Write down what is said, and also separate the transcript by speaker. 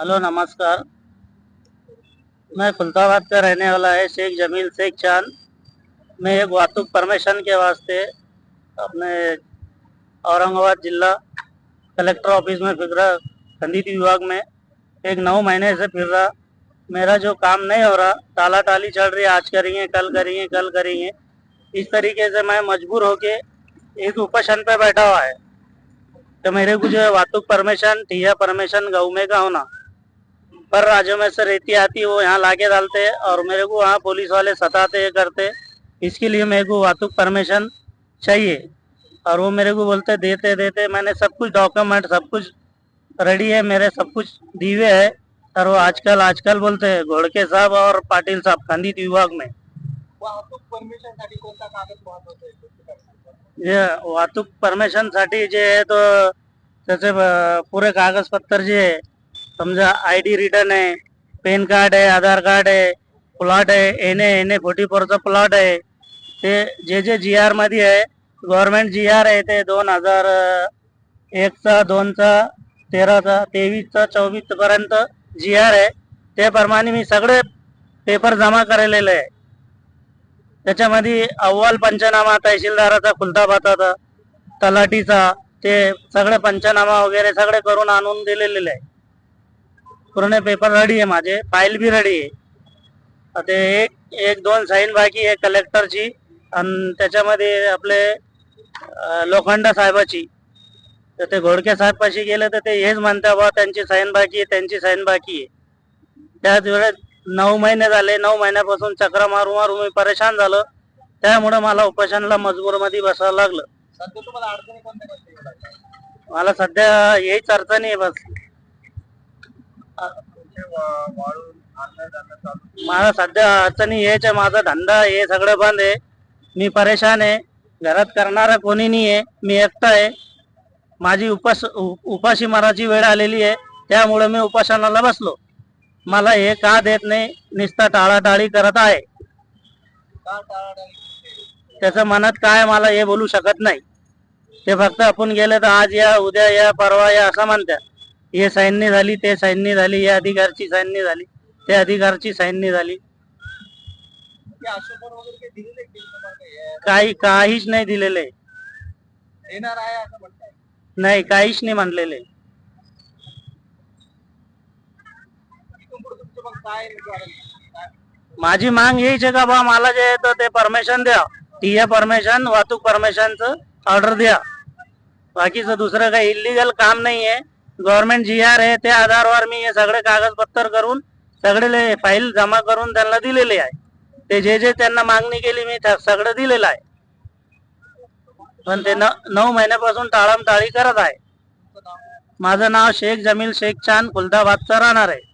Speaker 1: Hello, नमस्कार। मैं खुलताबाद का रहने वाला है, शेख जमील शेख चाँद। मैं एक वातुक परमिशन के वास्ते अपने औरंगाबाद जिला कलेक्टर ऑफ़िस में फिर रहा, खंडित विभाग में। एक नौ महीने से फिर रहा। मेरा जो काम नहीं हो रहा ताला टाली चल रही है, आज करेंगे कल करेंगे कल करेंगे इस तरीके से मैं मजबूर होके एक उपोषण पे बैठा हुआ है। तो मेरे को जो है वातुक परमिशन ठिया परमिशन गाँव में का होना। पर राज्यों में से रेती आती है वो यहाँ लाके डालते हैं और मेरे को वहाँ पुलिस वाले सताते हैं करते। इसके लिए मेरे को वाहतूक परमिशन चाहिए। और वो मेरे को बोलते देते देते मैंने सब कुछ डॉक्यूमेंट सब कुछ रेडी है मेरे सब कुछ दिए है। और वो आजकल आजकल बोलते हैं घोड़के साहब और पाटिल साहब खंडित विभाग में. जे वाहतूक परमिशन साठी जे आहे तो त्याचे अं, पुरे कागदपत्र जे आहे समजा आय डी रिटर्न आहे पॅन कार्ड आहे आधार कार्ड आहे प्लॉट आहे N A N A forty फोरचा प्लॉट आहे ते जे जे जी आरमध्ये आहे गव्हर्मेंट जी आर आहे ते दोन हजार एकचा दोनचा तेराचा तेवीसचा चोवीसपर्यंत जी आर आहे. त्याप्रमाणे मी सगळे पेपर जमा करेलेले आहे. त्याच्यामध्ये अव्वल पंचनामा तहसीलदाराचा खुलताबाताचा तलाठीचा ते सगळे पंचनामा वगैरे सगळे करून आणून दिलेले आहे. पूर्ण पेपर रेडी आहे माझे. फाईल बी रेडी आहे. आता एक एक दोन साईन बाकी आहे कलेक्टरची आणि त्याच्यामध्ये आपले लोखंड साहेबाची. तर ते घोडके साहेबपाशी गेले तर ते हेच म्हणतात बा त्यांची साईन बाकी आहे त्यांची साईन बाकी आहे. त्याच वेळेस नऊ महिने झाले नऊ महिन्यापासून चक्र मारू मारू मी परेशान झालो. त्यामुळे मला उपोषणला मजबूरमध्ये बसावं लागलं? मला सध्या हेच अडचणी आहे बस.
Speaker 2: माझा
Speaker 1: मला सध्या अडचणी हेच आहे माझा धंदा हे सगळं बंद आहे. मी परेशान आहे. घरात करणारा कोणी नाही आहे मी एकटा आहे. माझी उपास उपाशी माराची वेळ आलेली आहे. त्यामुळे मी उपासनाला बसलो. मला हे का देत नाही? निस्ता टाळाटाळी करत आहे. त्याचं मनात काय मला हे बोलू शकत नाही. ते फक्त आपण गेले तर आज या उद्या या परवा या असं म्हणतात. हे सैन्य झाली ते सैन्य झाली या अधिकारची सैन्य झाली ते अधिकारची सैन्य झाली.
Speaker 2: काही
Speaker 1: काहीच नाही दिलेले नाही काहीच नाही म्हणलेले? माझी मांग हीच आहे का बा मला जे तर ते परमिशन द्या. टीए परमिशन वाहतूक परमिशनचं ऑर्डर द्या. बाकीचं दुसरं काही इलिगल काम नाही आहे गव्हर्नमेंट जी आर आहे त्या आधारावर मी हे सगळे कागदपत्र करून सगळे फाईल जमा करून त्यांना दिलेले आहे. ते जे जे त्यांना मागणी केली मी सगळं दिलेलं आहे. पण ते न- नऊ महिन्यापासून टाळामटाळी करत आहे.
Speaker 2: नाव
Speaker 1: माझं नाव शेख जमील शेख चांद खुलदाबादचा राहणार आहे.